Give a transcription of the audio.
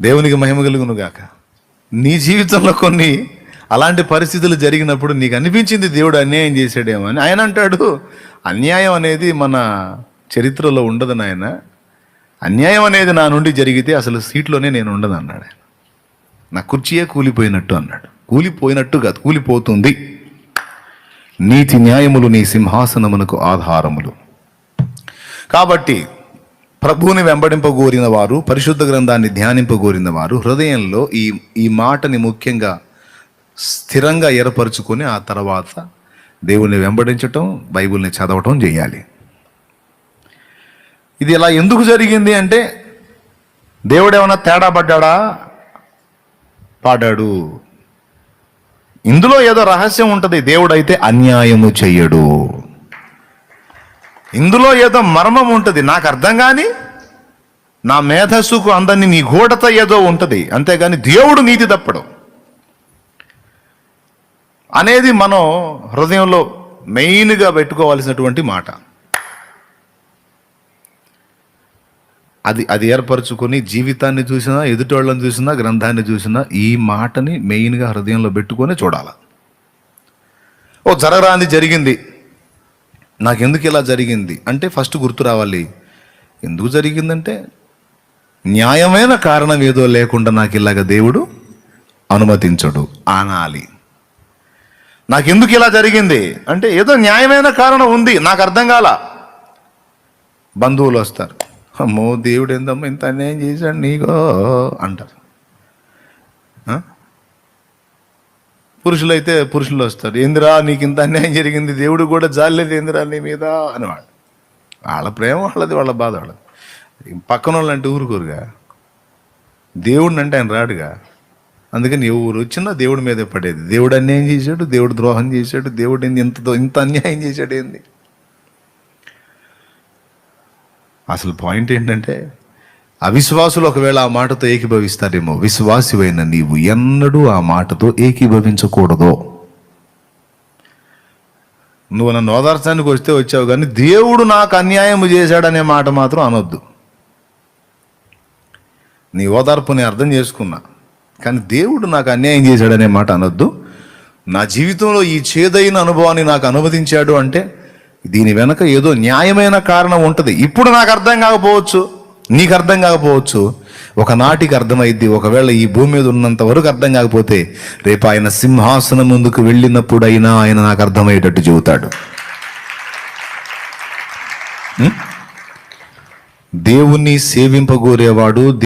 దేవునికి మహిమ కలుగును గాక నీ జీవితంలో కొన్ని అలాంటి పరిస్థితులు జరిగినప్పుడు నీకు అనిపించింది దేవుడు అన్యాయం చేశాడేమో అని? ఆయన అంటాడు అన్యాయం అనేది మన చరిత్రలో ఉండదు నాయన. అన్యాయం అనేది నా నుండి జరిగితే అసలు సీట్లోనే నేను ఉండదు అన్నాడు ఆయన. నా కుర్చీయే కూలిపోయినట్టు అన్నాడు. కూలిపోయినట్టు కాదు కూలిపోతుంది. నీతి న్యాయములు నీ సింహాసనమునకు ఆధారములు. కాబట్టి ప్రభువుని వెంబడింపగోరిన వారు పరిశుద్ధ గ్రంథాన్ని ధ్యానింపగోరిన వారు హృదయంలో ఈ ఈ మాటని ముఖ్యంగా స్థిరంగా ఏర్పరచుకొని ఆ తర్వాత దేవుణ్ణి వెంబడించటం బైబిల్ని చదవటం చేయాలి. ఇది ఇలా ఎందుకు జరిగింది అంటే దేవుడు ఏమైనా తేడా పడ్డాడా? పాడాడు. ఇందులో ఏదో రహస్యం ఉంటుంది దేవుడైతే అన్యాయము చెయ్యడు. ఇందులో ఏదో మర్మం ఉంటుంది. నాకు అర్థం కానీ నా మేధస్సుకు అందని నీ గూఢత ఏదో ఉంటుంది. అంతేగాని దేవుడు నీతి తప్పడు. అనేది మనం హృదయంలో మెయిన్గా పెట్టుకోవాల్సినటువంటి మాట. అది అది ఏర్పరచుకొని జీవితాన్ని చూసినా ఎదుటోళ్ళని చూసినా గ్రంథాన్ని చూసినా ఈ మాటని మెయిన్గా హృదయంలో పెట్టుకొని చూడాలి. ఓ జరగరాంది జరిగింది. నాకెందుకు ఇలా జరిగింది? అంటే ఫస్ట్ గుర్తు రావాలి. ఎందుకు జరిగిందంటే న్యాయమైన కారణం ఏదో లేకుండా నాకు ఇలాగ దేవుడు అనుమతించడు అనాలి నాకెందుకు ఇలా జరిగింది? అంటే ఏదో న్యాయమైన కారణం ఉంది నాకు అర్థం కాల. బంధువులు వస్తారు. అమ్మో దేవుడు ఏందమ్మా ఇంత అన్యాయం చేశాడు నీకో? అంటారు. పురుషులైతే పురుషులు వస్తారు. ఏందిరా నీకు ఇంత అన్యాయం జరిగింది దేవుడు కూడా జాలేదు ఏందిరా నీ మీద? అనేవాడు వాళ్ళ ప్రేమ వాళ్ళది వాళ్ళ బాధ వాళ్ళది. పక్కన వాళ్ళంటే ఊరుకోరుగా. దేవుడిని అంటే ఆయన రాడుగా. అందుకని ఎవరు వచ్చినా దేవుడి మీదే పడేది. దేవుడు అన్యాయం చేశాడు దేవుడు ద్రోహం చేశాడు దేవుడు ఏంది ఇంత ఇంత అన్యాయం చేశాడు ఏంది? అసలు పాయింట్ ఏంటంటే అవిశ్వాసులు ఒకవేళ ఆ మాటతో ఏకీభవిస్తారేమో విశ్వాసివైన నీవు ఎన్నడూ ఆ మాటతో ఏకీభవించకూడదు. నువ్వు నన్ను ఓదార్చడానికి వస్తే వచ్చావు కానీ దేవుడు నాకు అన్యాయం చేశాడనే మాట మాత్రం అనొద్దు. నీ ఓదార్పు నేను అర్థం చేసుకున్నా. కానీ దేవుడు నాకు అన్యాయం చేశాడనే మాట అనొద్దు. నా జీవితంలో ఈ చేదైన అనుభవాన్ని నాకు అనుమతించాడు అంటే దీని వెనక ఏదో న్యాయమైన కారణం ఉంటుంది. ఇప్పుడు నాకు అర్థం కాకపోవచ్చు. నీకు అర్థం కాకపోవచ్చు. ఒకనాటికి అర్థమైద్ది ఒకవేళ ఈ భూమి మీద ఉన్నంత వరకు అర్థం కాకపోతే రేపు ఆయన సింహాసనం ముందుకు వెళ్ళినప్పుడైనా ఆయన నాకు అర్థమయ్యేటట్టు చెబుతాడు. దేవుణ్ణి సేవింపగోరేవాడు